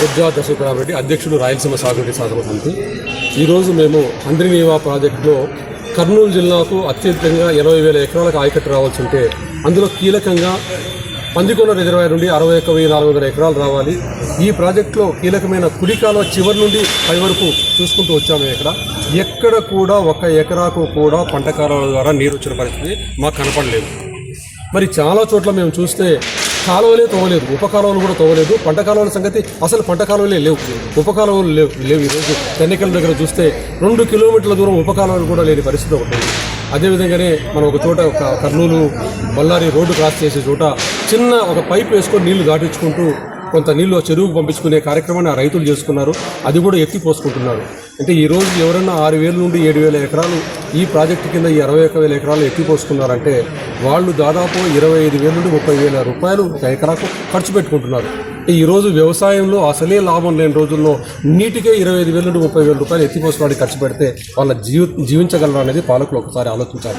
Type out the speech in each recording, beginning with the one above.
గుర్జా రెడ్డి అధ్యక్షుడు రాయలసీమ సాగునీటి సాధన సమితి ఈరోజు మేము అంద్రినీవా ప్రాజెక్టులో కర్నూలు జిల్లాకు అత్యధికంగా ఇరవై వేల ఎకరాలకు ఆయకట్టు రావాల్సి ఉంటే అందులో కీలకంగా పందికొండ రిజర్వాయర్ నుండి అరవై ఒక్క వెయ్యి నాలుగు వందల ఎకరాలు రావాలి. ఈ ప్రాజెక్టులో కీలకమైన కుడి చివరి నుండి పై వరకు చూసుకుంటూ వచ్చాము ఇక్కడ. ఎక్కడ కూడా ఒక ఎకరాకు కూడా పంట ద్వారా నీరు వచ్చిన పరిస్థితి మాకు కనపడలేదు. మరి చాలా చోట్ల మేము చూస్తే కాలువలే తవ్వలేదు ఉపకాలువలు కూడా తవ్వలేదు పంట కాలువల సంగతి అసలు పంట కాలువలే లేవు. ఉప కాలువలు లేవు లేవు ఈరోజు ఎన్నికల దగ్గర చూస్తే రెండు కిలోమీటర్ల దూరం ఉపకాలువలు కూడా లేని పరిస్థితి ఒకటి అదేవిధంగానే మనం ఒక చోట ఒక కర్నూలు బళ్ళారి రోడ్డు క్రాస్ చేసే చోట చిన్న ఒక పైప్ వేసుకొని నీళ్ళు దాటించుకుంటూ కొంత నీళ్ళు చెరువుకు పంపించుకునే కార్యక్రమాన్ని ఆ రైతులు చేసుకున్నారు. అది కూడా ఎత్తి పోసుకుంటున్నారు. అంటే ఈరోజు ఎవరైనా ఆరు వేల నుండి ఏడు వేల ఎకరాలు ఈ ప్రాజెక్టు కింద ఈ అరవై ఒక్క వేల ఎకరాలు ఎక్కిపోసుకున్నారంటే వాళ్ళు దాదాపు ఇరవై ఐదు వేల నుండి ముప్పై వేల రూపాయలు ఒక ఎకరాకు ఖర్చు పెట్టుకుంటున్నారు. ఈరోజు ఈ రోజు వ్యవసాయంలో అసలే లాభం లేని రోజుల్లో నీటికే ఇరవై ఐదు వేల నుండి ముప్పై వేల రూపాయలు ఎత్తిపోసుకోవడానికి ఖర్చు పెడితే వాళ్ళ జీవి జీవించగలరు అనేది పాలకులు ఒకసారి ఆలోచించాలి.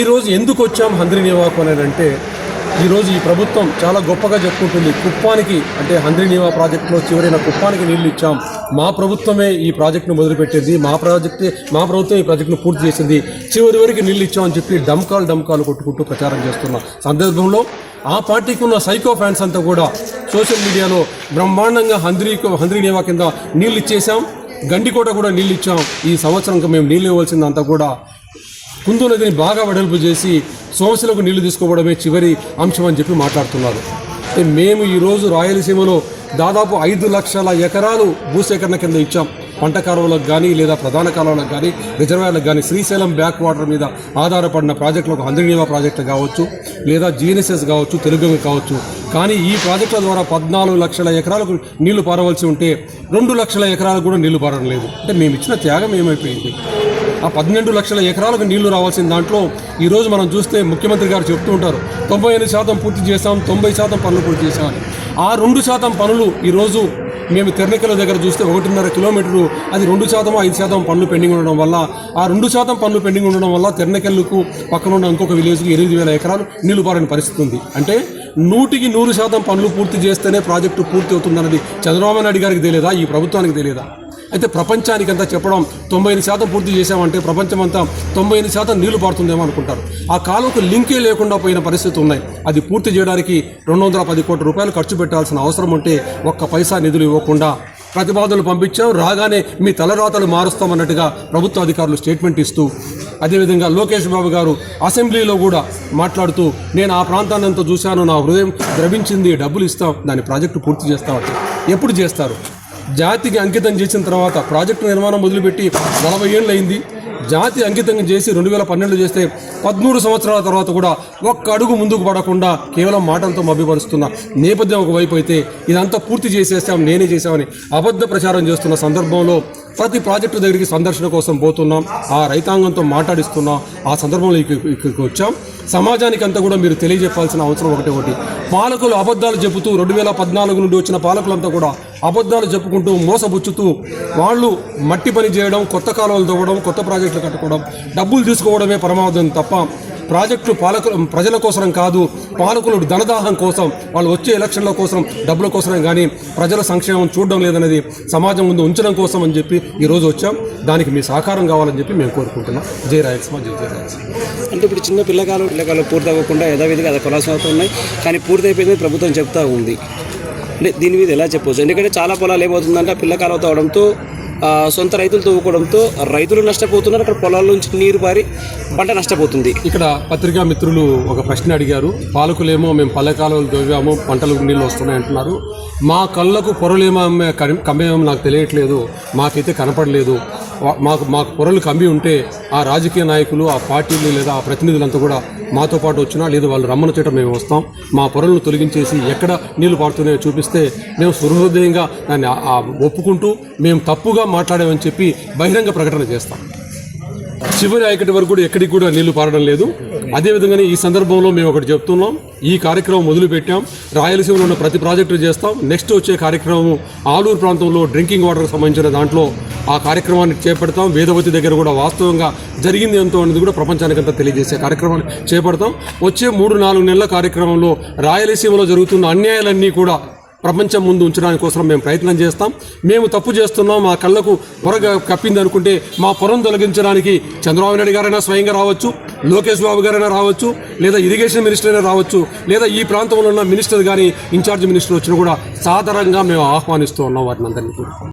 ఈరోజు ఎందుకు వచ్చాం హంద్రి నివాకు అనేది అంటే ఈరోజు ఈ ప్రభుత్వం చాలా గొప్పగా చెప్పుకుంటుంది. కుప్పానికి అంటే హంద్రినీవా ప్రాజెక్టులో చివరైన కుప్పానికి నీళ్ళు ఇచ్చాం. మా ప్రభుత్వమే ఈ ప్రాజెక్టును మొదలుపెట్టింది. మా ప్రాజెక్టే మా ప్రభుత్వం ఈ ప్రాజెక్టును పూర్తి చేసింది. చివరి వరకు నీళ్ళు ఇచ్చామని చెప్పి డమ్కాలు డమ్కాలు కొట్టుకుంటూ ప్రచారం చేస్తున్న. సందర్భంలో ఆ పార్టీకి ఉన్న సైకో ఫ్యాన్స్ అంతా కూడా సోషల్ మీడియాలో బ్రహ్మాండంగా హంద్రీ హంద్రీనేవా కింద నీళ్ళు ఇచ్చేసాం గండికోట కూడా నీళ్ళు ఇచ్చాం. ఈ సంవత్సరం మేము నీళ్ళు ఇవ్వాల్సిందంతా కూడా కుందు నదిని బాగా వెడల్పు చేసి సమస్యలకు నీళ్ళు తీసుకోవడమే చివరి అంశం అని చెప్పి మాట్లాడుతున్నారు. మేము ఈరోజు రాయలసీమలో దాదాపు ఐదు లక్షల ఎకరాలు భూసేకరణ కింద ఇచ్చాం. పంట కాలువలకు కానీ లేదా ప్రధాన కాలువలకు కానీ రిజర్వాయర్లకు కానీ శ్రీశైలం బ్యాక్ వాటర్ మీద ఆధారపడిన ప్రాజెక్టులకు హంద్రీనీవా ప్రాజెక్టు కావచ్చు లేదా జీఎన్ఎస్ఎస్ కావచ్చు తెలుగు కావచ్చు. కానీ ఈ ప్రాజెక్టుల ద్వారా పద్నాలుగు లక్షల ఎకరాలకు నీళ్ళు పారవలసి ఉంటే రెండు లక్షల ఎకరాలకు కూడా నీళ్ళు పారడం లేదు. అంటే మేము ఇచ్చిన త్యాగం ఏమైపోయింది? ఆ పన్నెండు లక్షల ఎకరాలకు నీళ్ళు రావాల్సిన దాంట్లో ఈరోజు మనం చూస్తే ముఖ్యమంత్రి గారు చెప్తూ ఉంటారు తొంభై ఎనిమిది శాతం పూర్తి చేశాం తొంభై శాతం పనులు పూర్తి చేశామని. ఆ రెండు శాతం పనులు ఈరోజు మేము తెరనికల దగ్గర చూస్తే ఒకటిన్నర కిలోమీటర్లు అది రెండు శాతం ఐదు శాతం పనులు పెండింగ్ ఉండడం వల్ల ఆ రెండు శాతం పనులు పెండింగ్ ఉండడం వల్ల తెరనకెళ్ళకు పక్కన ఉన్న ఇంకొక విలేజ్కి ఎనిమిది వేల ఎకరాలు నీళ్ళు పారని పరిస్థితి ఉంది. అంటే నూటికి నూరు శాతం పనులు పూర్తి చేస్తేనే ప్రాజెక్టు పూర్తి అవుతుందన్నది చంద్రబాబు నాయుడు గారికి తెలియదా ఈ ప్రభుత్వానికి తెలియదా? అయితే ప్రపంచానికంతా చెప్పడం తొంభై ఎనిమిది శాతం పూర్తి చేశామంటే ప్రపంచమంతా తొంభై ఎనిమిది శాతం నీళ్ళు పారుతుందేమో అనుకుంటారు. ఆ కాలువకు లింకే లేకుండా పోయిన పరిస్థితి ఉన్నాయి. అది పూర్తి చేయడానికి రెండు వందల పది కోట్ల రూపాయలు ఖర్చు పెట్టాల్సిన అవసరం ఉంటే ఒక్క పైసా నిధులు ఇవ్వకుండా ప్రతిపాదనలు పంపించాం రాగానే మీ తలరాతలు మారుస్తామన్నట్టుగా ప్రభుత్వ అధికారులు స్టేట్మెంట్ ఇస్తూ అదేవిధంగా లోకేష్ బాబు గారు అసెంబ్లీలో కూడా మాట్లాడుతూ నేను ఆ ప్రాంతాన్ని అంతా చూశాను నా హృదయం ద్రవించింది డబ్బులు ఇస్తాం దాని ప్రాజెక్టు పూర్తి చేస్తామంటే ఎప్పుడు చేస్తారు? జాతికి అంకితం చేసిన తర్వాత ప్రాజెక్టు నిర్మాణం మొదలుపెట్టి నలభై ఏళ్ళు అయింది జాతి అంకితం చేసి రెండు వేల పన్నెండు చేస్తే పదమూడు సంవత్సరాల తర్వాత కూడా ఒక్క అడుగు ముందుకు పడకుండా కేవలం మాటలతో మభ్యపరుస్తున్న నేపథ్యం ఒకవైపు అయితే ఇదంతా పూర్తి చేసేస్తాం నేనే చేశామని అబద్ధ ప్రచారం చేస్తున్న సందర్భంలో ప్రతి ప్రాజెక్టు దగ్గరికి సందర్శన కోసం పోతున్నాం. ఆ రైతాంగంతో మాట్లాడిస్తున్నాం. ఆ సందర్భంలో ఇక్కడికి వచ్చాం. సమాజానికి అంతా కూడా మీరు తెలియజెప్పాల్సిన అవసరం ఒకటి ఒకటి. పాలకులు అబద్ధాలు చెబుతూ రెండు వేల పద్నాలుగు నుండి వచ్చిన పాలకులంతా కూడా అబద్ధాలు చెప్పుకుంటూ మోసబుచ్చుతూ వాళ్ళు మట్టి పని చేయడం కొత్త కాలువలు తవ్వడం కొత్త ప్రాజెక్టులు కట్టుకోవడం డబ్బులు తీసుకోవడమే పరమావధం తప్ప ప్రాజెక్టులు పాలకులు ప్రజల కోసం కాదు పాలకులు ధనదాహం కోసం వాళ్ళు వచ్చే ఎలక్షన్ల కోసం డబ్బుల కోసమే కానీ ప్రజల సంక్షేమం చూడడం లేదనేది సమాజం ముందు ఉంచడం కోసం అని చెప్పి ఈరోజు వచ్చాం. దానికి మీ సహకారం కావాలని చెప్పి మేము కోరుకుంటున్నాం. జై రాయలసీమ జై జయ రాయలసీమ. అంటే ఇప్పుడు చిన్న పిల్లగాలు పిల్లకాలం పూర్తి అవ్వకుండా యథావిధిగా అది కొనసాగుతున్నాయి. కానీ పూర్తి అయిపోయింది ప్రభుత్వం చెప్తా ఉంది. అంటే దీని మీద ఎలా చెప్పవచ్చు ఎందుకంటే చాలా పొలాలు ఏమవుతుందంటే ఆ అవడంతో సొంత రైతులు తవ్వుకోవడంతో రైతులు నష్టపోతున్నారు. అక్కడ పొలాల నుంచి నీరు పారి పంట నష్టపోతుంది. ఇక్కడ పత్రికా మిత్రులు ఒక ప్రశ్న అడిగారు. పాలకులేమో మేము పల్లెకాలంలో తవ్వాము పంటలు పంటలకు నీళ్ళు వస్తున్నాయి అంటున్నారు. మా కళ్ళకు పొరలేమో కమ్మేమో నాకు తెలియట్లేదు. మాకైతే కనపడలేదు. మాకు మాకు పొరలు కమ్మి ఉంటే ఆ రాజకీయ నాయకులు ఆ పార్టీలు లేదా ఆ ప్రతినిధులంతా కూడా మాతో పాటు వచ్చినా లేదా వాళ్ళు రమ్మను చోట మేము వస్తాం. మా పొరలను తొలగించేసి ఎక్కడ నీళ్ళు పారుతున్నాయో చూపిస్తే మేము సుహృదయంగా దాన్ని ఒప్పుకుంటూ మేము తప్పుగా మాట్లాడామని చెప్పి బహిరంగ ప్రకటన చేస్తాం. చివరి ఆయకటి వరకు కూడా ఎక్కడికి కూడా నీళ్ళు పారడం లేదు. అదేవిధంగానే ఈ సందర్భంలో మేము ఒకటి చెప్తున్నాం. ఈ కార్యక్రమం మొదలుపెట్టాం. రాయలసీమలో ఉన్న ప్రతి ప్రాజెక్టు చేస్తాం. నెక్స్ట్ వచ్చే కార్యక్రమం ఆలూరు ప్రాంతంలో డ్రింకింగ్ వాటర్కి సంబంధించిన దాంట్లో ఆ కార్యక్రమాన్ని చేపడతాం. వేదవతి దగ్గర కూడా వాస్తవంగా జరిగింది ఎంతో అనేది కూడా ప్రపంచానికంతా తెలియజేసే కార్యక్రమాన్ని చేపడతాం. వచ్చే మూడు నాలుగు నెలల కార్యక్రమంలో రాయలసీమలో జరుగుతున్న అన్యాయాలన్నీ కూడా ప్రపంచం ముందు ఉంచడానికి కోసం మేము ప్రయత్నం చేస్తాం. మేము తప్పు చేస్తున్నాం. మా కళ్ళకు పొరగ కప్పింది అనుకుంటే మా పొరం తొలగించడానికి చంద్రబాబు నాయుడు గారైనా స్వయంగా రావచ్చు లోకేష్ బాబు గారైనా రావచ్చు లేదా ఇరిగేషన్ మినిస్టర్ అయినా రావచ్చు లేదా ఈ ప్రాంతంలో ఉన్న మినిస్టర్ కానీ ఇన్ఛార్జ్ మినిస్టర్ వచ్చినా కూడా సాధారణంగా మేము ఆహ్వానిస్తూ ఉన్నాం వాటిని అందరినీ